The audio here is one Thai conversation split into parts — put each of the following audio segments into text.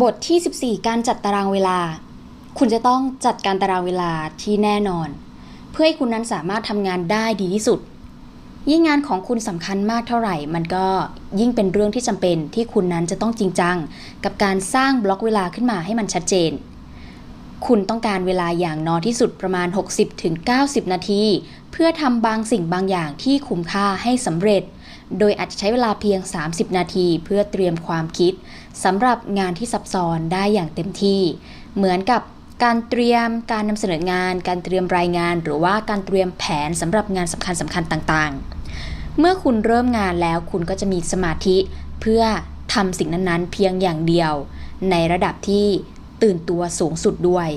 บทที่ 14 การจัดตารางเวลา คุณจะต้องจัดการตารางเวลาที่แน่นอน เพื่อให้คุณนั้นสามารถทำงานได้ดีที่สุด ยิ่งงานของคุณสำคัญมากเท่าไหร่ มันก็ยิ่งเป็นเรื่องที่จำเป็นที่คุณนั้นจะต้องจริงจัง กับการสร้างบล็อกเวลาขึ้นมาให้มันชัดเจน คุณต้องการเวลาอย่างน้อยที่สุดประมาณ 60-90 นาที เพื่อทำบางสิ่งบางอย่างที่คุ้มค่าให้สำเร็จ โดยอาจจะใช้เวลาเพียง 30 นาที เพื่อเตรียมความคิด สำหรับงานที่ซับซ้อนได้อย่างเต็มที่ เหมือนกับการเตรียมการนำเสนองาน การเตรียมรายงาน หรือว่าการเตรียมแผนสำหรับงานสำคัญสำคัญต่างๆ เมื่อคุณเริ่มงานแล้วคุณก็จะมีสมาธิเพื่อทำสิ่งนั้นๆ เพียงอย่างเดียว ในระดับที่ตื่นตัวสูงสุดด้วย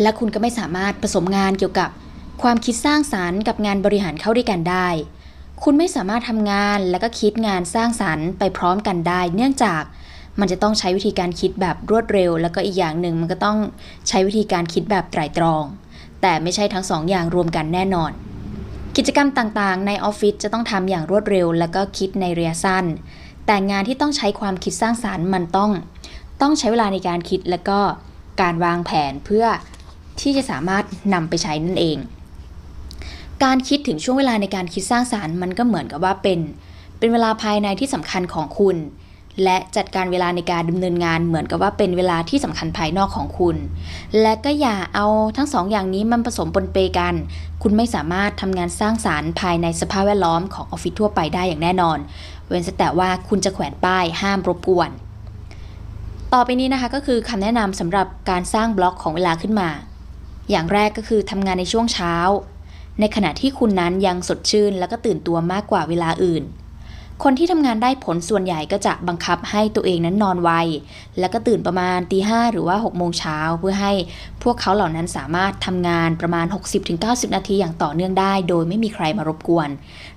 และคุณก็ไม่สามารถผสมงานเกี่ยวกับความคิดสร้างสารรค์กับงานบริหารเข้าด้วยกันได้ คุณไม่สามารถทำงานและก็คิดงานสร้างสารรค์ไปพร้อมกันได้ เนื่องจากมันจะต้องใช้วิธีการคิดแบบรวดเร็ว แล้วก็อีกอย่างหนึ่งมันก็ต้องใช้วิธีการคิดแบบไตรตรอง แต่ไม่ใช่ทั้งสองอย่างรวมกันแน่นอน กิจกรรมต่างๆ ในออฟฟิศจะต้องทำอย่างรวดเร็ว แล้วก็คิดในระยะสั้น แต่งานที่ต้องใช้ความคิดสร้างสารรค์มันต้อง ต้องใช้เวลาในการคิดและก็การวางแผนเพื่อที่จะสามารถนำไปใช้นั่นเอง การคิดถึงช่วงเวลาในการคิดสร้างสารรค์มันก็เหมือนกับว่าเป็น เป็นเวลาภายในที่สำคัญของคุณ และจัดการเวลาในการดำเนินงานเหมือนกับว่าเป็นเวลาที่สำคัญภายนอกของคุณ และก็อย่าเอาทั้งสองอย่างนี้มันผสมปนเปกัน คุณไม่สามารถทำงานสร้างสารรค์ภายในสภาพแวดล้อมของออฟฟิศทั่วไปได้อย่างแน่นอน เว้นแต่ว่าคุณจะแขวนป้ายห้ามรบกวน ต่อไปนี้นะคะก็คือคำแนะนำสำหรับการสร้างบล็อกของเวลาขึ้นมา อย่างแรกก็คือทำงานในช่วงเช้า ในขณะที่คุณนั้นยังสดชื่นแล้วก็ตื่นตัวมากกว่าเวลาอื่น คนที่ทำงานได้ผลส่วนใหญ่ก็จะบังคับให้ตัวเองนั้นนอนไว แล้วก็ตื่นประมาณตีห้หรือว่า6โมงเช้าเพื่อให้พวกเขาเหล่านั้นสามารถทำงานประมาณ 60-90 นาทีอย่างต่อเนื่องได้ โดยไม่มีใครมารบกวน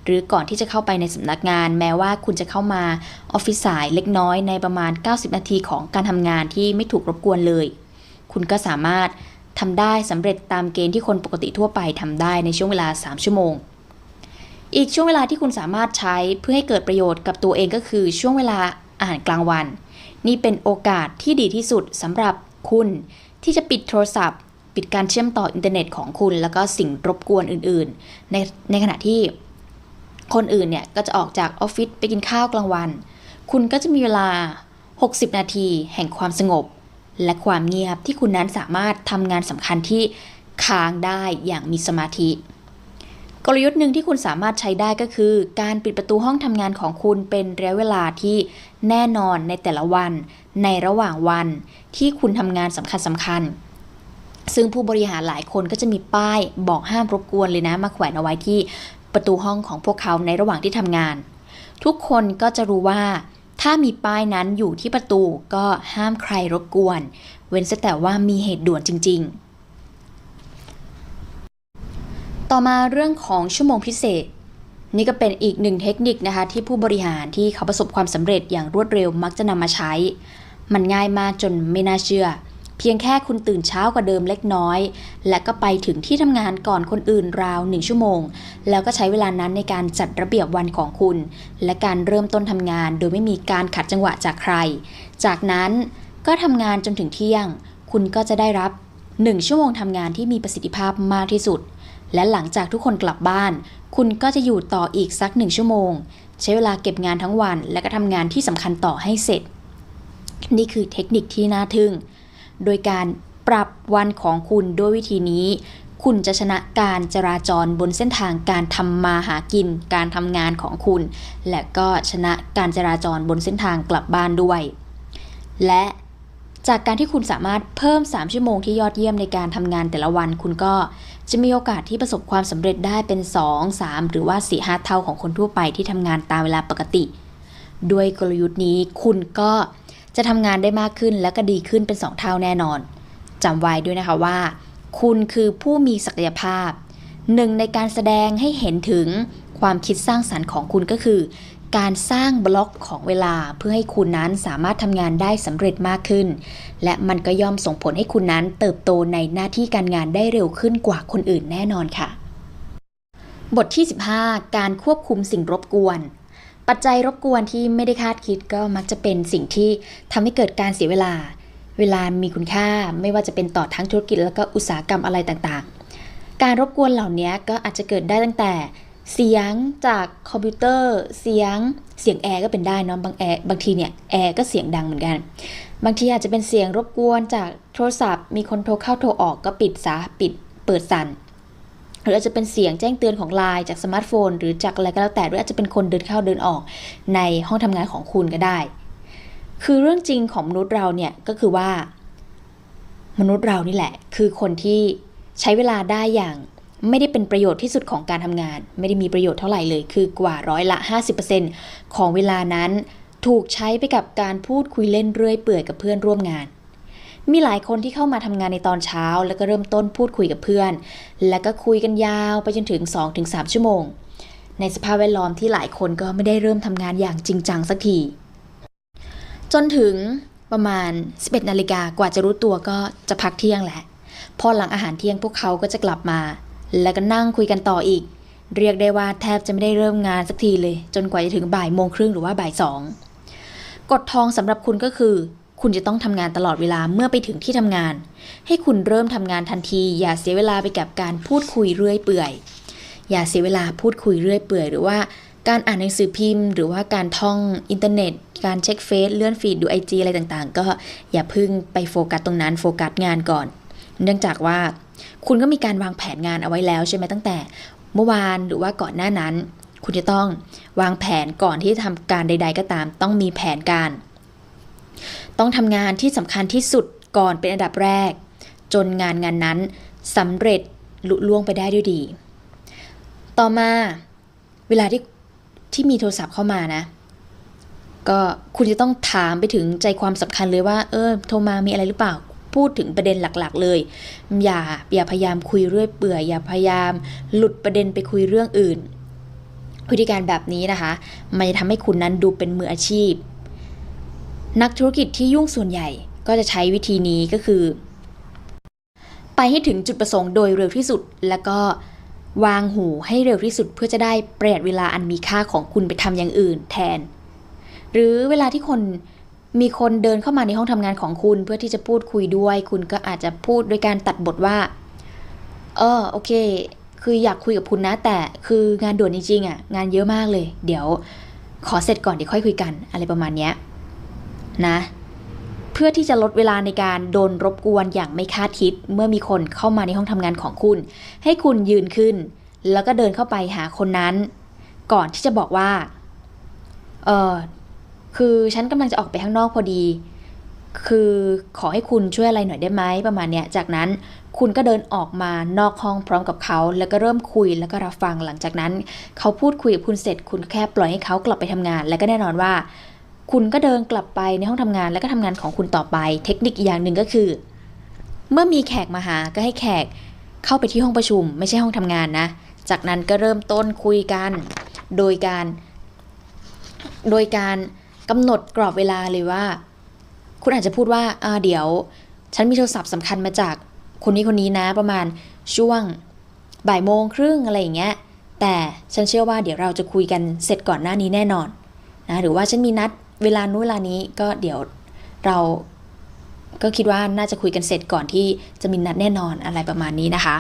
หรือก่อนที่จะเข้าไปในสำนักงาน แม้ว่าคุณจะเข้ามาออฟฟิศสายเล็กน้อยในประมาณ 90 นาทีของการทำงานที่ไม่ถูกรบกวนเลย คุณก็สามารถ ทำได้สำเร็จตามเกณฑ์ที่คนปกติทั่วไปทำได้ในช่วงเวลา 3 ชั่วโมง อีกช่วงเวลาที่คุณสามารถใช้เพื่อให้เกิดประโยชน์กับตัวเองก็คือช่วงเวลาอาหารกลางวัน นี่เป็นโอกาสที่ดีที่สุดสำหรับคุณที่จะปิดโทรศัพท์ ปิดการเชื่อมต่ออินเทอร์เน็ตของคุณ แล้วก็สิ่งรบกวนอื่นๆ ในในขณะที่คนอื่นเนี่ยก็จะออกจากออฟฟิศไปกินข้าวกลางวัน คุณก็จะมีเวลา 60 นาทีแห่งความสงบ และความเงียบที่คุณนั้นสามารถทำงานสำคัญที่ค้างได้อย่างมีสมาธิ กลยุทธ์หนึ่งที่คุณสามารถใช้ได้ก็คือ การปิดประตูห้องทำงานของคุณเป็นระยะเวลาที่แน่นอนในแต่ละวัน ในระหว่างวันที่คุณทำงานสำคัญสำคัญซึ่งผู้บริหารหลายคนก็จะมีป้ายบอกห้ามรบกวนเลยนะ มาแขวนเอาไว้ที่ประตูห้องของพวกเขาในระหว่างที่ทำงาน ทุกคนก็จะรู้ว่า ถ้ามีป้ายนั้นอยู่ที่ประตูก็ห้ามใครรบกวน เว้นแต่ว่ามีเหตุด่วนจริง ๆ ต่อมาเรื่องของชั่วโมงพิเศษ นี่ก็เป็นอีกหนึ่งเทคนิคนะคะที่ผู้บริหารที่เขาประสบความสำเร็จอย่างรวดเร็วมักจะนำมาใช้ มันง่ายมากจนไม่น่าเชื่อ เพียงแค่คุณตื่นเช้ากว่าเดิมเล็กน้อย และก็ไปถึงที่ทำงานก่อนคนอื่นราวหนึ่งชั่วโมง แล้วก็ใช้เวลานั้นในการจัดระเบียบวันของคุณ และการเริ่มต้นทำงานโดยไม่มีการขัดจังหวะจากใคร จากนั้นก็ทำงานจนถึงเที่ยง คุณก็จะได้รับ 1 ชั่วโมงทำงานที่มีประสิทธิภาพมากที่สุด และหลังจากทุกคนกลับบ้าน คุณก็จะอยู่ต่ออีกสักหนึ่งชั่วโมง ใช้เวลาเก็บงานทั้งวัน และก็ทำงานที่สำคัญต่อให้เสร็จ นี่คือเทคนิคที่น่าทึ่ง โดยการปรับวันของคุณด้วยวิธีนี้ คุณจะชนะการจราจรบนเส้นทางการทำมาหากิน การทำงานของคุณ และก็ชนะการจราจรบนเส้นทางกลับบ้านด้วย และจากการที่คุณสามารถเพิ่ม 3 ชั่วโมงที่ยอดเยี่ยมในการทำงานแต่ละวัน คุณก็จะมีโอกาสที่ประสบความสำเร็จได้เป็น 2 3 หรือว่า 4 5 เท่าของคนทั่วไปที่ทำงานตามเวลาปกติ ด้วยกลยุทธ์นี้คุณก็ จะทำงานได้มากขึ้นและก็ดีขึ้นเป็น2เท่าแน่นอนจำไว้ด้วยนะคะว่า คุณคือผู้มีศักยภาพ หนึ่งในการแสดงให้เห็นถึงความคิดสร้างสรรค์ของคุณก็คือ การสร้างบล็อกของเวลาเพื่อให้คุณนั้นสามารถทำงานได้สำเร็จมากขึ้น และมันก็ย่อมส่งผลให้คุณนั้นเติบโตในหน้าที่การงานได้เร็วขึ้นกว่าคนอื่นแน่นอนค่ะ บทที่ 15 การควบคุมสิ่งรบกวน ปัจจัยรบกวนที่ไม่ได้คาดคิดก็มักจะเป็นสิ่งที่ทำให้เกิดการเสียเวลา เวลามีคุณค่าไม่ว่าจะเป็นต่อทั้งธุรกิจแล้วก็อุตสาหกรรมอะไรต่างๆ การรบกวนเหล่านี้ก็อาจจะเกิดได้ตั้งแต่ เสียงจากคอมพิวเตอร์ เสียงเสียงแอร์ก็เป็นได้นาะบางแอร์บางทีเนี่ยแอร์ก็เสียงดังเหมือนกัน บางทีอาจจะเป็นเสียงรบกวนจากโทรศัพท์ มีคนโทรเข้าโทรออกก็ปิดซะปิดเปิดสั่น หรืออาจจะเป็นเสียงแจ้งเตือนของไลน์จากสมาร์ทโฟน หรือจากอะไรก็แล้วแต่หรืออาจจะเป็นคนเดินเข้าเดินออกในห้องทำงานของคุณก็ได้ คือเรื่องจริงของมนุษย์เราเนี่ยก็คือว่า มนุษย์เรานี่แหละ คือคนที่ใช้เวลาได้อย่างไม่ได้เป็นประโยชน์ที่สุดของการทำงาน ไม่ได้มีประโยชน์เท่าไหร่เลย คือกว่าร้อยละ 50%ของเวลานั้นถูกใช้ไปกับการพูดคุยเล่นเรื่อยเปื่อยกับเพื่อนร่วมงาน มีหลายคนที่เข้ามาทำงานในตอนเช้า แล้วก็เริ่มต้นพูดคุยกับเพื่อน แล้วก็คุยกันยาวไปจนถึง 2-3 ชั่วโมง ในสภาพแวดล้อมที่หลายคนก็ไม่ได้เริ่มทำงานอย่างจริงจังสักที จนถึงประมาณ 11 นาฬิกากว่าจะรู้ตัวก็จะพักเที่ยงแหละ พอหลังอาหารเที่ยงพวกเขาก็จะกลับมา แล้วก็นั่งคุยกันต่ออีก เรียกได้ว่าแทบจะไม่ได้เริ่มงานสักทีเลย จนกว่าจะถึงบ่ายโมงครึ่งหรือว่าบ่ายสองกฎทองสำหรับคุณก็คือ คุณจะต้องทำงานตลอดเวลาเมื่อไปถึงที่ทำงาน ให้คุณเริ่มทำงานทันที อย่าเสียเวลาไปกับการพูดคุยเรื่อยเปื่อย อย่าเสียเวลาพูดคุยเรื่อยเปื่อย หรือว่าการอ่านหนังสือพิมพ์ หรือว่าการท่องอินเทอร์เน็ต การเช็คเฟซเลื่อนฟีดดูไอจีอะไรต่างๆ ก็อย่าพึ่งไปโฟกัสตรงนั้นโฟกัสงานก่อน เนื่องจากว่า คุณก็มีการวางแผนงานเอาไว้แล้วใช่ไหมตั้งแต่ เมื่อวานหรือว่าก่อนหน้านั้น คุณจะต้องวางแผนก่อนที่จะทำการใด ๆ ก็ตาม ต้องมีแผนการ ต้องทำงานที่สำคัญที่สุดก่อนเป็นอันดับแรก จนงานงานนั้นสำเร็จลุล่วงไปได้ด้วยดี ต่อมาเวลาที่ที่มีโทรศัพท์เข้ามานะ ก็คุณจะต้องถามไปถึงใจความสำคัญเลยว่า เออ โทรมามีอะไรหรือเปล่าพูดถึงประเด็นหลักๆ เลย อย่าอย่าพยายามคุยเรื่อยเปื่อยอย่าพยายามหลุดประเด็นไปคุยเรื่องอื่นวิธีการแบบนี้นะคะ มันจะทำให้คุณนั้นดูเป็นมืออาชีพ นักธุรกิจที่ยุ่งส่วนใหญ่ก็จะใช้วิธีนี้ก็คือ ไปให้ถึงจุดประสงค์โดยเร็วที่สุด แล้วก็วางหูให้เร็วที่สุดเพื่อจะได้ประหยัดเวลาอันมีค่าของคุณไปทำอย่างอื่นแทน หรือเวลาที่คนมีคนเดินเข้ามาในห้องทำงานของคุณเพื่อที่จะพูดคุยด้วย คุณก็อาจจะพูดโดยการตัดบทว่า เออโอเค คืออยากคุยกับคุณนะ แต่คืองานด่วนจริงๆอะ งานเยอะมากเลย เดี๋ยว ขอเสร็จก่อนเดี๋ยวค่อยคุยกัน อะไรประมาณเนี้ย นะเพื่อที่จะลดเวลาในการโดนรบกวนอย่างไม่คาดคิด เมื่อมีคนเข้ามาในห้องทำงานของคุณ ให้คุณยืนขึ้น แล้วก็เดินเข้าไปหาคนนั้น ก่อนที่จะบอกว่า เออคือฉันกำลังจะออกไปข้างนอกพอดี คือขอให้คุณช่วยอะไรหน่อยได้ไหมประมาณเนี้ย จากนั้นคุณก็เดินออกมานอกห้องพร้อมกับเขา แล้วก็เริ่มคุยแล้วก็รับฟังหลังจากนั้น เขาพูดคุยกับคุณเสร็จคุณแค่ปล่อยให้เขากลับไปทำงาน และก็แน่นอนว่า คุณก็เดินกลับไปในห้องทำงานแล้วก็ทำงานของคุณต่อไป เทคนิคอีกอย่างหนึ่งก็คือ เมื่อมีแขกมาหาก็ให้แขกเข้าไปที่ห้องประชุม ไม่ใช่ห้องทำงานนะ จากนั้นก็เริ่มต้นคุยกัน โดยการ โดยการกำหนดกรอบเวลาเลยว่า คุณอาจจะพูดว่าอ่าเดี๋ยว ฉันมีโทรศัพท์สำคัญมาจากคนนี้คนนี้นะประมาณช่วงบ่ายโมงครึ่งอะไรอย่างเงี้ยแต่ฉันเชื่อว่าเดี๋ยวเราจะคุยกันเสร็จก่อนหน้านี้แน่นอนนะหรือว่าฉันมีนัด เวลานู้นเวลานี้ก็เดี๋ยวเราก็คิดว่าน่าจะคุยกันเสร็จก่อนที่จะมีนัดแน่นอนอะไรประมาณนี้นะคะ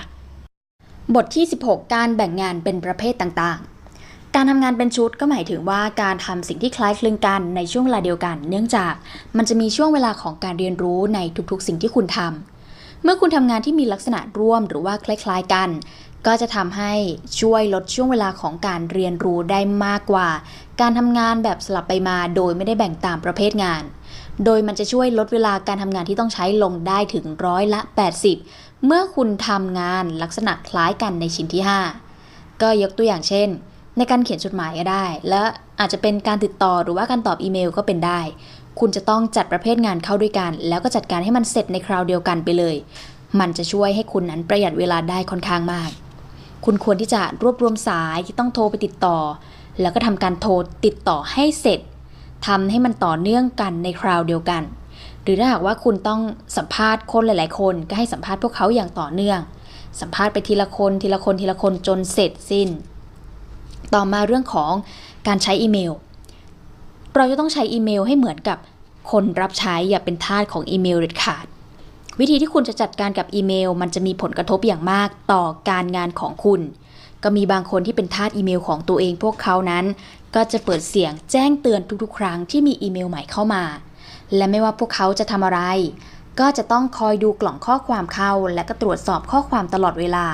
บทที่ 16 การแบ่งงานเป็นประเภทต่างๆ การทำงานเป็นชุดก็หมายถึงว่าการทำสิ่งที่คล้ายคลึงกันในช่วงเวลาเดียวกัน เนื่องจากมันจะมีช่วงเวลาของการเรียนรู้ในทุกๆ สิ่งที่คุณทำเมื่อคุณทำงานที่มีลักษณะร่วมหรือว่าคล้าย ๆ กัน ก็จะทำให้ช่วยลดช่วงเวลาของการเรียนรู้ได้มากกว่า การทำงานแบบสลับไปมาโดยไม่ได้แบ่งตามประเภทงาน โดยมันจะช่วยลดเวลาการทำงานที่ต้องใช้ลงได้ถึงร้อยละ 80 เมื่อคุณทำงานลักษณะคล้ายกันในชิ้นที่ 5 ก็ยกตัวอย่างเช่น ในการเขียนจดหมายก็ได้ และอาจจะเป็นการติดต่อหรือว่าการตอบอีเมลก็เป็นได้ คุณจะต้องจัดประเภทงานเข้าด้วยกัน แล้วก็จัดการให้มันเสร็จในคราวเดียวกันไปเลย มันจะช่วยให้คุณนั้นประหยัดเวลาได้ค่อนข้างมาก คุณควรที่จะรวบรวมสายที่ต้องโทรไปติดต่อ แล้วก็ทำการโทรติดต่อให้เสร็จทำให้มันต่อเนื่องกันในคราวเดียวกัน หรือถ้าหากว่าคุณต้องสัมภาษณ์คนหลาย ๆ คนก็ให้สัมภาษณ์พวกเขาอย่างต่อเนื่อง สัมภาษณ์ไปทีละคนทีละคนทีละคนจนเสร็จสิ้น ต่อมาเรื่องของการใช้อีเมล เราจะต้องใช้อีเมลให้เหมือนกับคนรับใช้อย่าเป็นทาสของอีเมลเด็ดขาด วิธีที่คุณจะจัดการกับอีเมล มันจะมีผลกระทบอย่างมากต่อการงานของคุณ ก็มีบางคนที่เป็นทาสอีเมลของตัวเองพวกเขานั้น ก็จะเปิดเสียงแจ้งเตือนทุกๆ ครั้งที่มีอีเมลใหม่เข้ามา และไม่ว่าพวกเขาจะทำอะไร ก็จะต้องคอยดูกล่องข้อความเข้า และก็ตรวจสอบข้อความตลอดเวลา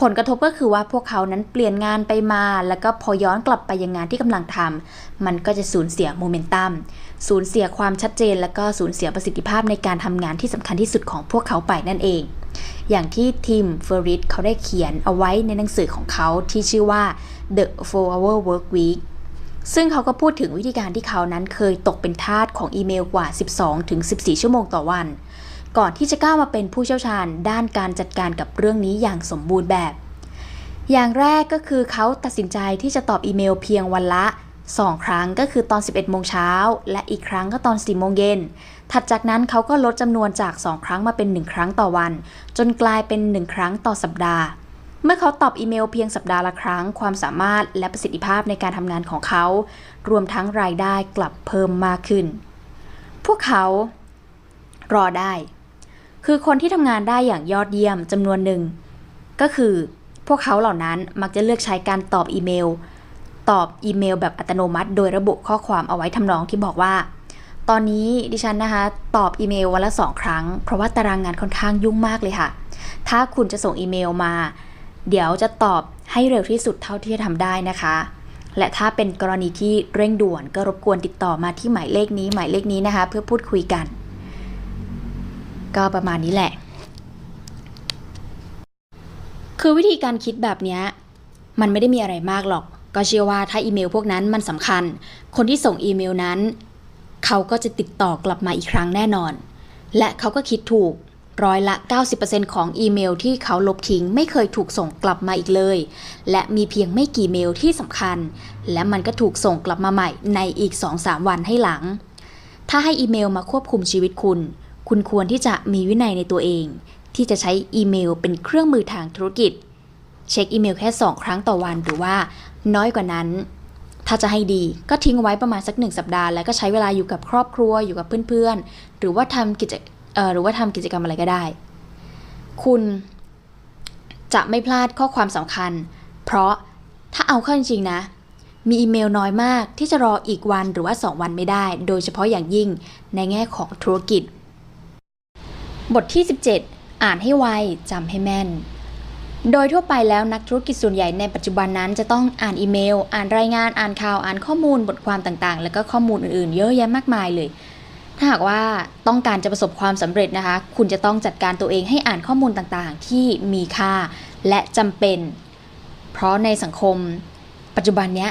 ผลกระทบก็คือว่าพวกเขานั้นเปลี่ยนงานไปมา แล้วก็พอย้อนกลับไปยังงานที่กำลังทำมันก็จะสูญเสียโมเมนตัมสูญเสียความชัดเจน และก็สูญเสียประสิทธิภาพในการทำงานที่สำคัญที่สุดของพวกเขาไปนั่นเอง อย่างที่ทีมเฟอริสเขาได้เขียนเอาไว้ในหนังสือของเขาที่ชื่อว่า The 4 Hour Work Week ซึ่งเขาก็พูดถึงวิธีการที่เขานั้นเคยตกเป็นทาสของอีเมลกว่า 12-14 ชั่วโมงต่อวัน ก่อนที่จะก้าวมาเป็นผู้เชี่ยวชาญด้านการจัดการกับเรื่องนี้อย่างสมบูรณ์แบบ อย่างแรกก็คือเขาตัดสินใจที่จะตอบอีเมลเพียงวันละ 2 ครั้งก็คือตอน 11 โมงเช้า และอีกครั้งก็ตอน 4 โมงเย็น ถัดจากนั้นเขาก็ลดจำนวนจาก 2 ครั้งมาเป็น 1 ครั้งต่อวัน จนกลายเป็น 1 ครั้งต่อสัปดาห์ เมื่อเขาตอบอีเมลเพียงสัปดาห์ละครั้ง ความสามารถและประสิทธิภาพในการทำงานของเขา รวมทั้งรายได้กลับเพิ่มมากขึ้น พวกเขา รอได้ คือคนที่ทำงานได้อย่างยอดเยี่ยมจำนวนหนึ่ง ก็คือ พวกเขาเหล่านั้นมักจะเลือกใช้การตอบอีเมล ตอบอีเมลแบบอัตโนมัติ โดยระบุข้อความเอาไว้ทำนองที่บอกว่า ตอนนี้ดิฉันนะคะ ตอบอีเมลวันละสองครั้ง เพราะว่าตารางงานค่อนข้างยุ่งมากเลยค่ะ ถ้าคุณจะส่งอีเมลมา เดี๋ยวจะตอบให้เร็วที่สุดเท่าที่จะทำได้นะคะและถ้าเป็นกรณีที่เร่งด่วนก็รบกวนติดต่อมาที่หมายเลขนี้หมายเลขนี้นะคะ เพื่อพูดคุยกัน ก็ประมาณนี้แหละ คือวิธีการคิดแบบนี้มันไม่ได้มีอะไรมากหรอก ก็เชื่อว่าถ้าอีเมลพวกนั้นมันสำคัญ คนที่ส่งอีเมลนั้น เขาก็จะติดต่อกลับมาอีกครั้งแน่นอน และเขาก็คิดถูกร้อยละ 90%ของอีเมลที่เขาลบทิ้งไม่เคยถูกส่งกลับมาอีกเลย และมีเพียงไม่กี่เมลที่สำคัญ และมันก็ถูกส่งกลับมาใหม่ในอีก 2-3 วันให้หลัง ถ้าให้อีเมลมาควบคุมชีวิตคุณ คุณควรที่จะมีวินัยในตัวเอง ที่จะใช้อีเมลเป็นเครื่องมือทางธุรกิจ เช็คอีเมลแค่ 2 ครั้งต่อวันหรือว่าน้อยกว่านั้น ถ้าจะให้ดีก็ทิ้งไว้ประมาณสักหนึ่งสัปดาห์ แล้วก็ใช้เวลาอยู่กับครอบครัวอยู่กับเพื่อนๆ หรือว่าทำกิจหรือว่าทำกิจกรรมอะไรก็ได้ คุณจะไม่พลาดข้อความสำคัญ เพราะถ้าเอาเข้าจริงๆนะ มีอีเมลน้อยมากที่จะรออีกวันหรือว่า 2 วันไม่ได้ โดยเฉพาะอย่างยิ่งในแง่ของธุรกิจ บทที่ 17 อ่านให้ไวจำให้แม่น โดยทั่วไปแล้วนักธุรกิจส่วนใหญ่ในปัจจุบันนั้นจะต้องอ่านอีเมล อ่านรายงาน อ่านข่าว อ่านข้อมูลบทความต่างๆ แล้วก็ข้อมูลอื่นๆ เยอะแยะมากมายเลย ถ้าหากว่าต้องการจะประสบความสำเร็จนะคะ คุณจะต้องจัดการตัวเองให้อ่านข้อมูลต่างๆ ที่มีค่าและจำเป็น เพราะในสังคมปัจจุบันเนี้ย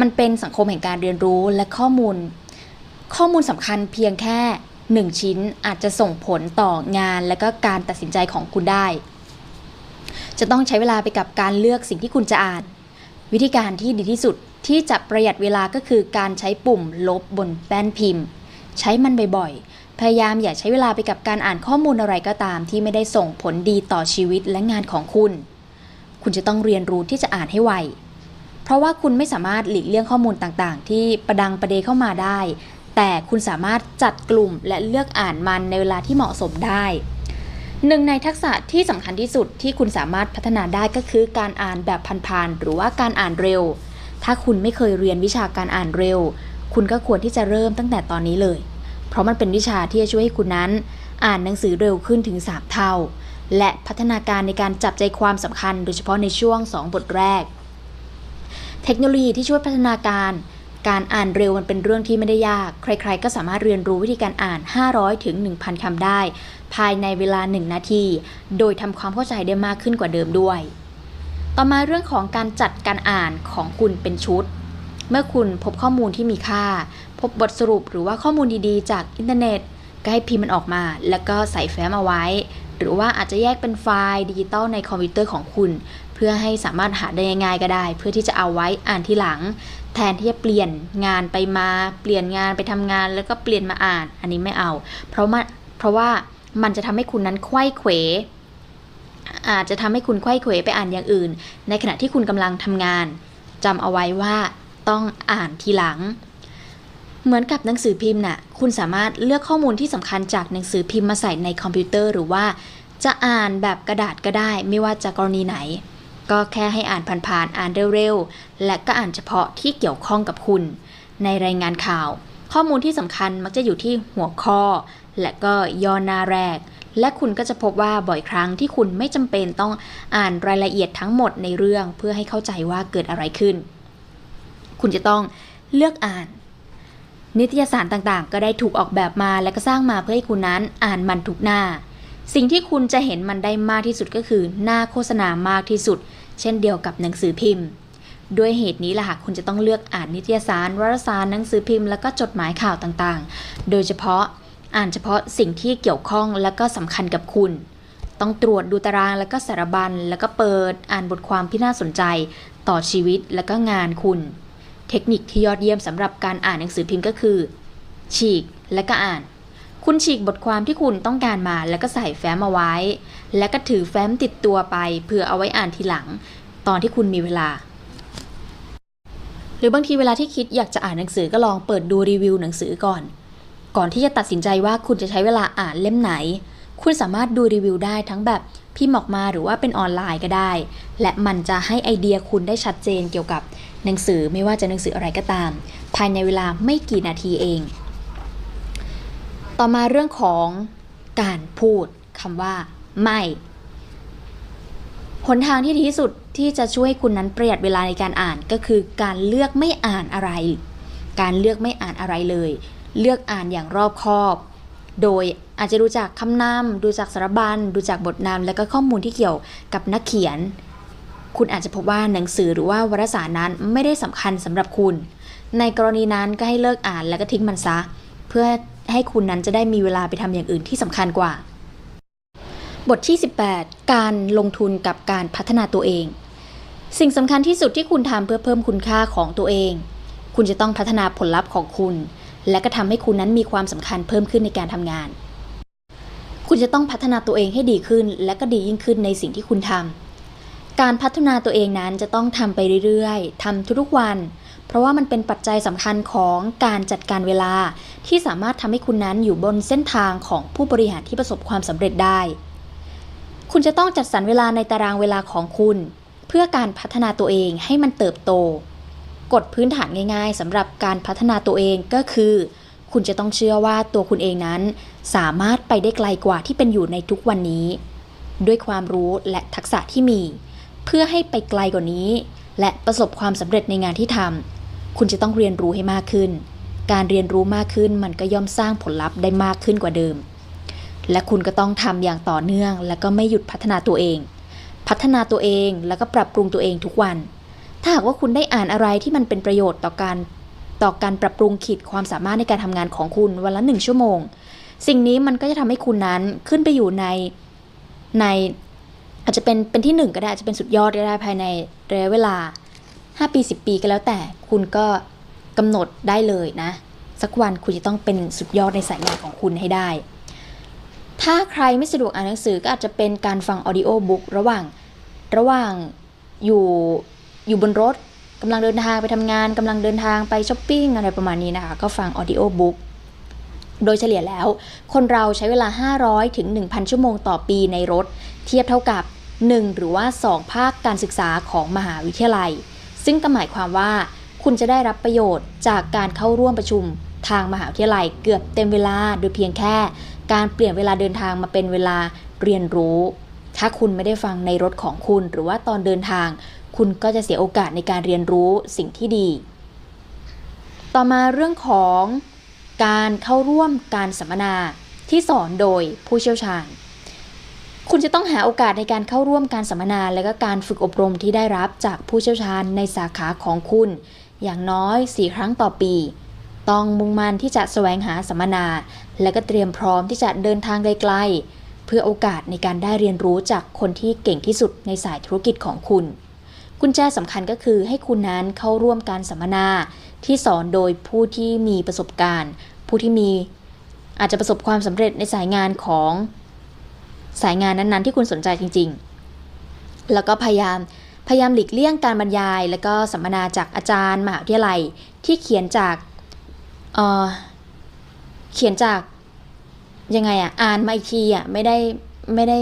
มันเป็นสังคมแห่งการเรียนรู้และข้อมูล ข้อมูลสำคัญเพียงแค่หนึ่งชิ้นอาจจะส่งผลต่องานและก็การตัดสินใจของคุณได้ จะต้องใช้เวลาไปกับการเลือกสิ่งที่คุณจะอ่าน วิธีการที่ดีที่สุดที่จะประหยัดเวลาก็คือการใช้ปุ่มลบบนแป้นพิมพ์ ใช้มันบ่อยๆ พยายามอย่าใช้เวลาไปกับการอ่านข้อมูลอะไรก็ตาม ที่ไม่ได้ส่งผลดีต่อชีวิตและงานของคุณ คุณจะต้องเรียนรู้ที่จะอ่านให้ไว เพราะว่าคุณไม่สามารถหลีกเลี่ยงข้อมูลต่างๆ ที่ประดังประเดเข้ามาได้ แต่คุณสามารถจัดกลุ่มและเลือกอ่านมันในเวลาที่เหมาะสมได้ หนึ่งในทักษะที่สำคัญที่สุดที่คุณสามารถพัฒนาได้ก็คือการอ่านแบบผ่านๆหรือว่าการอ่านเร็ว ถ้าคุณไม่เคยเรียนวิชาการอ่านเร็ว คุณก็ควรที่จะเริ่มตั้งแต่ตอนนี้เลย เพราะมันเป็นวิชาที่จะช่วยให้คุณนั้น อ่านหนังสือเร็วขึ้นถึง 3 เท่า และพัฒนาการในการจับใจความสำคัญ โดยเฉพาะในช่วง 2 บทแรก เทคโนโลยีที่ช่วยพัฒนาการ การอ่านเร็วมันเป็นเรื่องที่ไม่ได้ยาก ใครๆ ก็สามารถเรียนรู้วิธีการอ่าน 500 ถึง 1,000 คำได้ ภายในเวลา 1 นาที โดยทำความเข้าใจได้มากขึ้นกว่าเดิมด้วย ต่อมาเรื่องของการจัดการอ่านของคุณเป็นชุด เมื่อคุณพบข้อมูลที่มีค่า พบบทสรุปหรือว่าข้อมูลดีๆ จากอินเทอร์เน็ต ก็ให้พิมพ์มันออกมา แล้วก็ใส่แฟ้มเอาไว้ หรือว่าอาจจะแยกเป็นไฟล์ดิจิตอลในคอมพิวเตอร์ของคุณเพื่อให้สามารถหาได้ง่ายๆก็ได้ เพื่อที่จะเอาไว้อ่านทีหลัง แทนที่จะเปลี่ยนงานไปมาเปลี่ยนงานไปทำงานแล้วก็เปลี่ยนมาอ่าน อันนี้ไม่เอา เพราะมันเพราะว่ามันจะทำให้คุณนั้นไข้เขวอาจจะทำให้คุณไข้เขวไปอ่านอย่างอื่น ในขณะที่คุณกำลังทำงานจำเอาไว้ว่าต้องอ่านทีหลัง เหมือนกับหนังสือพิมพ์น่ะคุณสามารถเลือกข้อมูลที่สำคัญจากหนังสือพิมพ์มาใส่ในคอมพิวเตอร์หรือว่าจะอ่านแบบกระดาษก็ได้ ไม่ว่าจะกรณีไหน ก็แค่ให้อ่านผ่านๆ อ่านเร็วๆ และก็อ่านเฉพาะที่เกี่ยวข้องกับคุณ ในรายงานข่าว ข้อมูลที่สำคัญมักจะอยู่ที่หัวข้อ และก็ย่อหน้าแรก และคุณก็จะพบว่าบ่อยครั้งที่คุณไม่จำเป็นต้องอ่านรายละเอียดทั้งหมดในเรื่องเพื่อให้เข้าใจว่าเกิดอะไรขึ้น คุณจะต้องเลือกอ่านนิตยสารต่างๆ ก็ได้ถูกออกแบบมาและก็สร้างมาเพื่อให้คุณนั้นอ่านมันทุกหน้า สิ่งที่คุณจะเห็นมันได้มากที่สุดก็คือ หน้าโฆษณามากที่สุด เช่นเดียวกับหนังสือพิมพ์ ด้วยเหตุนี้แหละค่ะคุณจะต้องเลือกอ่านนิตยสาร วารสารหนังสือพิมพ์แล้วก็จดหมายข่าวต่างๆ โดยเฉพาะอ่านเฉพาะสิ่งที่เกี่ยวข้องและก็สำคัญกับคุณ ต้องตรวจดูตารางแล้วก็สารบัญ แล้วก็เปิดอ่านบทความที่น่าสนใจ ต่อชีวิตและก็งานคุณ เทคนิคที่ยอดเยี่ยมสำหรับการอ่านหนังสือพิมพ์ก็คือ ฉีกและก็อ่าน คุณฉีกบทความที่คุณต้องการมาแล้วก็ใส่แฟ้มเอาไว้ และก็ถือแฟ้มติดตัวไปเพื่อเอาไว้อ่านทีหลัง ตอนที่คุณมีเวลา หรือบางทีเวลาที่คิดอยากจะอ่านหนังสือก็ลองเปิดดูรีวิวหนังสือก่อน ก่อนที่จะตัดสินใจว่าคุณจะใช้เวลาอ่านเล่มไหน คุณสามารถดูรีวิวได้ทั้งแบบพิมพ์ออกมาหรือว่าเป็นออนไลน์ก็ได้ และมันจะให้ไอเดียคุณได้ชัดเจนเกี่ยวกับหนังสือไม่ว่าจะหนังสืออะไรก็ตาม ภายในเวลาไม่กี่นาทีเอง ต่อมาเรื่องของการพูดคำว่าไม่หนทางที่ดีที่สุดที่จะช่วยคุณนั้นประหยัดเวลาในการอ่านก็คือการเลือกไม่อ่านอะไร การเลือกไม่อ่านอะไรเลย เลือกอ่านอย่างรอบคอบ โดยอาจจะดูจากคำนำดูจากสารบัญ ดูจากบทนำและก็ข้อมูลที่เกี่ยวกับนักเขียน คุณอาจจะพบว่าหนังสือหรือว่าวารสารนั้นไม่ได้สำคัญสำหรับคุณ ในกรณีนั้นก็ให้เลิกอ่านแล้วก็ทิ้งมันซะ เพื่อ ให้คุณนั้นจะได้มีเวลาไปทำอย่างอื่นที่สำคัญกว่า บทที่ 18 การลงทุนกับการพัฒนาตัวเอง สิ่งสำคัญที่สุดที่คุณทำเพื่อเพิ่มคุณค่าของตัวเอง คุณจะต้องพัฒนาผลลัพธ์ของคุณ และก็ทำให้คุณนั้นมีความสำคัญเพิ่มขึ้นในการทำงาน คุณจะต้องพัฒนาตัวเองให้ดีขึ้น และก็ดียิ่งขึ้นในสิ่งที่คุณทำการพัฒนาตัวเองนั้นจะต้องทำไปเรื่อยๆทำทุกๆวัน เพราะว่ามันเป็นปัจจัยสำคัญของการจัดการเวลา ที่สามารถทำให้คุณนั้นอยู่บนเส้นทางของผู้บริหารที่ประสบความสำเร็จได้ คุณจะต้องจัดสรรเวลาในตารางเวลาของคุณ เพื่อการพัฒนาตัวเองให้มันเติบโต กฎพื้นฐานง่าย ๆสำหรับการพัฒนาตัวเองก็คือ คุณจะต้องเชื่อว่าตัวคุณเองนั้น สามารถไปได้ไกลกว่าที่เป็นอยู่ในทุกวันนี้ ด้วยความรู้และทักษะที่มี เพื่อให้ไปไกลกว่านี้และประสบความสำเร็จในงานที่ทำ คุณจะต้องเรียนรู้ให้มากขึ้น การเรียนรู้มากขึ้นมันก็ย่อมสร้างผลลัพธ์ได้มากขึ้นกว่าเดิม และคุณก็ต้องทำอย่างต่อเนื่อง และก็ไม่หยุดพัฒนาตัวเอง พัฒนาตัวเองแล้วก็ปรับปรุงตัวเองทุกวัน ถ้าหากว่าคุณได้อ่านอะไรที่มันเป็นประโยชน์ต่อการต่อการปรับปรุงขีดความสามารถในการทำงานของคุณวันละหนึ่งชั่วโมง สิ่งนี้มันก็จะทำให้คุณนั้นขึ้นไปอยู่ในในอาจจะเป็นเป็นที่หนึ่งก็ได้อาจจะเป็นสุดยอดก็ได้ภายในระยะเวลา 5 ปี 10 ปีก็แล้วแต่คุณก็กำหนดได้เลยนะ สักวันคุณจะต้องเป็นสุดยอดในสายงานของคุณให้ได้ ถ้าใครไม่สะดวกอ่านหนังสือก็อาจจะเป็นการฟังออดิโอบุ๊กระหว่างระหว่างอยู่อยู่บนรถกำลังเดินทางไปทำงานกำลังเดินทางไปช้อปปิ้งอะไรประมาณนี้นะคะ ก็ฟังออดิโอบุ๊กโดยเฉลี่ยแล้ว คนเราใช้เวลา 500 ถึง 1,000 ชั่วโมงต่อปีในรถ เทียบเท่ากับ 1 หรือว่า 2 ภาคการศึกษาของมหาวิทยาลัย ซึ่งก็หมายความว่า คุณจะได้รับประโยชน์จากการเข้าร่วมประชุมทางมหาวิทยาลัยเกือบเต็มเวลาโดยเพียงแค่ การเปลี่ยนเวลาเดินทางมาเป็นเวลาเรียนรู้ ถ้าคุณไม่ได้ฟังในรถของคุณหรือว่าตอนเดินทาง คุณก็จะเสียโอกาสในการเรียนรู้สิ่งที่ดี ต่อมาเรื่องของการเข้าร่วมการสัมมนาที่สอนโดยผู้เชี่ยวชาญ คุณจะต้องหาโอกาสในการเข้าร่วมการสัมมนา และก็การฝึกอบรมที่ได้รับจากผู้เชี่ยวชาญในสาขาของคุณ อย่างน้อย 4 ครั้งต่อปี ต้องมุ่งมั่นที่จะแสวงหาสัมมนา และก็เตรียมพร้อมที่จะเดินทางไกลๆ เพื่อโอกาสในการได้เรียนรู้จากคนที่เก่งที่สุดในสายธุรกิจของคุณกุญแจสำคัญก็คือให้คุณนั้นเข้าร่วมการสัมมนา ที่สอนโดยผู้ที่มีประสบการณ์ ผู้ที่มีอาจจะประสบความสำเร็จในสายงานของ สายงานนั้นๆ ที่คุณสนใจจริง ๆ แล้วก็พยายามพยายามหลีกเลี่ยงการบรรยาย และก็สัมมนาจากอาจารย์มหาวิทยาลัยที่เขียนจากเออเขียนจากยังไงอะอ่านมาอีกทีอะไม่ได้ไม่ได้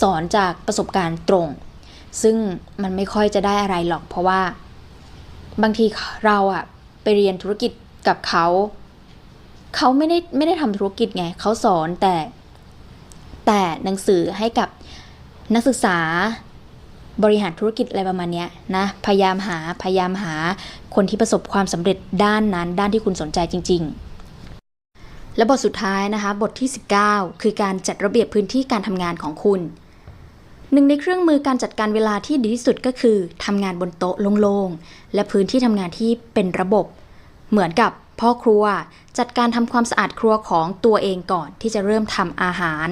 สอนจากประสบการณ์ตรง ซึ่งมันไม่ค่อยจะได้อะไรหรอก เพราะว่าบางทีเราอะไปเรียนธุรกิจกับเขา เขาไม่ได้ไม่ได้ทำธุรกิจไง เขาสอนแต่ แต่หนังสือให้กับนักศึกษาบริหารธุรกิจอะไรประมาณนี้นะ พยายามหาพยายามหาคนที่ประสบความสำเร็จด้านนั้น ด้านที่คุณสนใจจริง ๆ และบทสุดท้ายนะคะบทที่ 19 คือการจัดระเบียบพื้นที่การทำงานของคุณหนึ่งในเครื่องมือการจัดการเวลาที่ดีที่สุดก็คือทำงานบนโต๊ะโล่งๆ และพื้นที่ทำงานที่เป็นระบบ เหมือนกับพ่อครัว จัดการทำความสะอาดครัวของตัวเองก่อนที่จะเริ่มทำอาหาร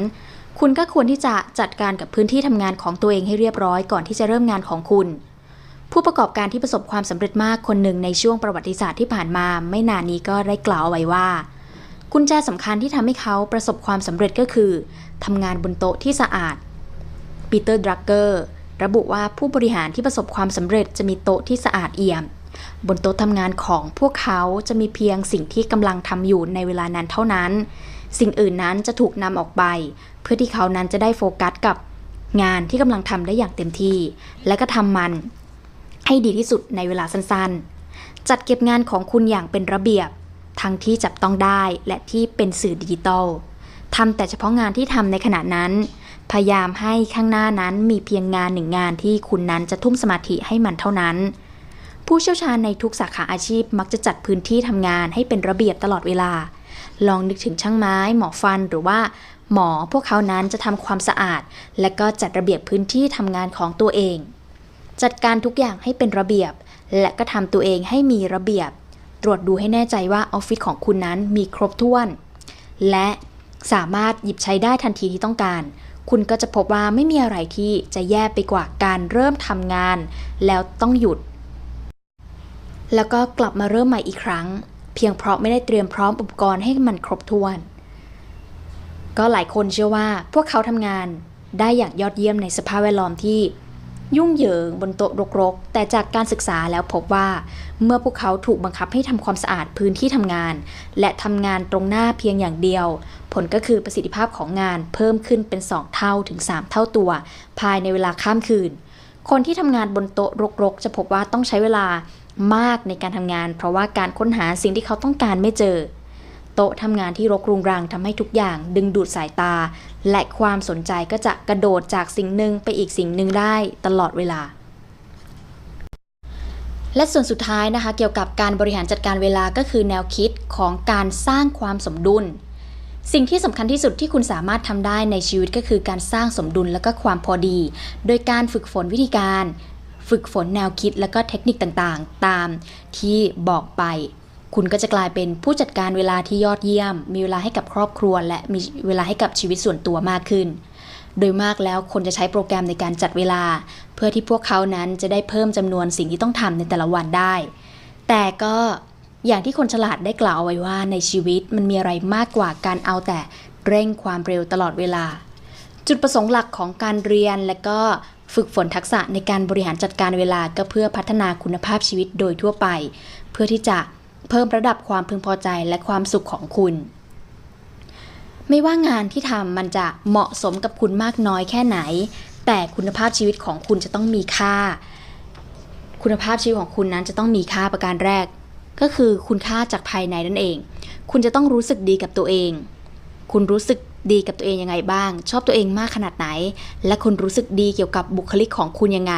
คุณก็ควรที่จะจัดการกับพื้นที่ทำงานของตัวเองให้เรียบร้อยก่อนที่จะเริ่มงานของคุณ ผู้ประกอบการที่ประสบความสำเร็จมากคนหนึ่งในช่วงประวัติศาสตร์ที่ผ่านมา ไม่นานนี้ก็ได้กล่าวเอาไว้ว่ากุญแจสำคัญที่ทำให้เขาประสบความสำเร็จก็คือทำงานบนโต๊ะที่สะอาดปีเตอร์ดรักเกอร์ระบุว่าผู้บริหารที่ประสบความสำเร็จจะมีโต๊ะที่สะอาดเอี่ยม บนโต๊ะทำงานของพวกเขาจะมีเพียงสิ่งที่กำลังทำอยู่ในเวลานั้นเท่านั้น สิ่งอื่นนั้นจะถูกนำออกไป เพื่อที่เขานั้นจะได้โฟกัสกับงานที่กำลังทำได้อย่างเต็มที่ และก็ทำมันให้ดีที่สุดในเวลาสั้นๆ จัดเก็บงานของคุณอย่างเป็นระเบียบ ทั้งที่จับต้องได้และที่เป็นสื่อดิจิตอลทำแต่เฉพาะงานที่ทำในขณะนั้น พยายามให้ข้างหน้านั้นมีเพียงงานหนึ่งงานที่คุณนั้นจะทุ่มสมาธิให้มันเท่านั้น ผู้เชี่ยวชาญในทุกสาขาอาชีพมักจะจัดพื้นที่ทำงานให้เป็นระเบียบตลอดเวลา ลองนึกถึงช่างไม้ หมอฟันหรือว่าหมอพวกเขานั้นจะทำความสะอาด และก็จัดระเบียบพื้นที่ทำงานของตัวเอง จัดการทุกอย่างให้เป็นระเบียบ และก็ทำตัวเองให้มีระเบียบ ตรวจดูให้แน่ใจว่าออฟฟิศของคุณนั้นมีครบถ้วน และสามารถหยิบใช้ได้ทันทีที่ต้องการ คุณก็จะพบว่าไม่มีอะไรที่จะแย่ไปกว่าการเริ่มทำงาน แล้วต้องหยุด แล้วก็กลับมาเริ่มใหม่อีกครั้ง เพียงเพราะไม่ได้เตรียมพร้อมอุปกรณ์ให้มันครบถ้วน ก็หลายคนเชื่อว่าพวกเขาทำงานได้อย่างยอดเยี่ยมในสภาพแวดล้อมที่ ยุ่งเหยิงบนโต๊ะรกๆ แต่จากการศึกษาแล้วพบว่า เมื่อพวกเขาถูกบังคับให้ทำความสะอาดพื้นที่ทำงาน และทำงานตรงหน้าเพียงอย่างเดียว ผลก็คือประสิทธิภาพของงานเพิ่มขึ้นเป็น 2 เท่าถึง 3 เท่าตัว ภายในเวลาข้ามคืน คนที่ทำงานบนโต๊ะรกๆ จะพบว่าต้องใช้เวลา มากในการทำงาน เพราะว่าการค้นหาสิ่งที่เขาต้องการไม่เจอ โต๊ะทำงานที่รกรุงรังทำให้ทุกอย่าง ดึงดูดสายตา และความสนใจก็จะกระโดดจากสิ่งหนึ่งไปอีกสิ่งหนึ่งได้ตลอดเวลา และส่วนสุดท้ายนะคะ เกี่ยวกับการบริหารจัดการเวลาก็คือแนวคิดของการสร้างความสมดุลสิ่งที่สำคัญที่สุดที่คุณสามารถทำได้ในชีวิตก็คือการสร้างสมดุลและก็ความพอดี โดยการฝึกฝนวิธีการ ฝึกฝนแนวคิดและก็เทคนิคต่างๆ ตามที่บอกไป คุณก็จะกลายเป็นผู้จัดการเวลาที่ยอดเยี่ยม มีเวลาให้กับครอบครัว และมีเวลาให้กับชีวิตส่วนตัวมากขึ้น โดยมากแล้วคนจะใช้โปรแกรมในการจัดเวลา เพื่อที่พวกเขานั้นจะได้เพิ่มจำนวนสิ่งที่ต้องทำในแต่ละวันได้ แต่ก็อย่างที่คนฉลาดได้กล่าวเอาไว้ว่าในชีวิตมันมีอะไรมากกว่าการเอาแต่เร่งความเร็วตลอดเวลา จุดประสงค์หลักของการเรียนและก็ ฝึกฝนทักษะในการบริหารจัดการเวลาก็เพื่อพัฒนาคุณภาพชีวิตโดยทั่วไป เพื่อที่จะเพิ่มระดับความพึงพอใจและความสุขของคุณ ไม่ว่างานที่ทำมันจะเหมาะสมกับคุณมากน้อยแค่ไหน แต่คุณภาพชีวิตของคุณจะต้องมีค่า คุณภาพชีวิตของคุณนั้นจะต้องมีค่าประการแรก ก็คือคุณค่าจากภายในนั่นเอง คุณจะต้องรู้สึกดีกับตัวเอง คุณรู้สึก ดีกับตัวเองยังไงบ้าง ชอบตัวเองมากขนาดไหน และคุณรู้สึกดีเกี่ยวกับบุคลิกของคุณยังไง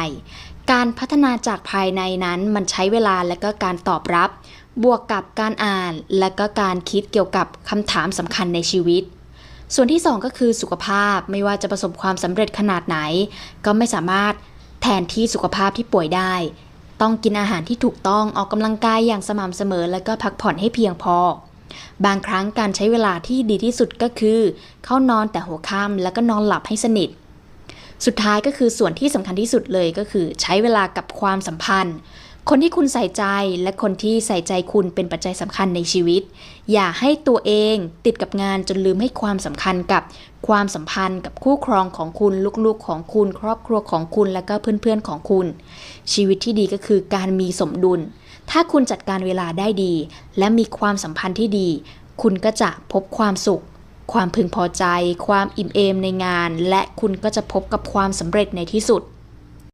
การพัฒนาจากภายในนั้นมันใช้เวลาและก็การตอบรับ บวกกับการอ่าน และก็การคิดเกี่ยวกับคำถามสำคัญในชีวิตส่วนที่ 2 ก็คือสุขภาพไม่ว่าจะประสบความสำเร็จขนาดไหน ก็ไม่สามารถแทนที่สุขภาพที่ป่วยได้ ต้องกินอาหารที่ถูกต้องออกกำลังกายอย่างสม่ำเสมอ และก็พักผ่อนให้เพียงพอ บางครั้งการใช้เวลาที่ดีที่สุดก็คือ เข้านอนแต่หัวค่ำแล้วก็นอนหลับให้สนิท สุดท้ายก็คือส่วนที่สำคัญที่สุดเลยก็คือ ใช้เวลากับความสัมพันธ์ คนที่คุณใส่ใจและคนที่ใส่ใจคุณเป็นปัจจัยสำคัญในชีวิต อย่าให้ตัวเองติดกับงานจนลืมให้ความสำคัญกับความสัมพันธ์กับคู่ครองของคุณลูกๆของคุณ ครอบครัวของคุณและก็เพื่อนๆของคุณ ชีวิตที่ดีก็คือการมีสมดุล ถ้าคุณจัดการเวลาได้ดี และมีความสัมพันธ์ที่ดี คุณก็จะพบความสุข ความพึงพอใจ ความอิ่มเอมในงาน และคุณก็จะพบกับความสำเร็จในที่สุด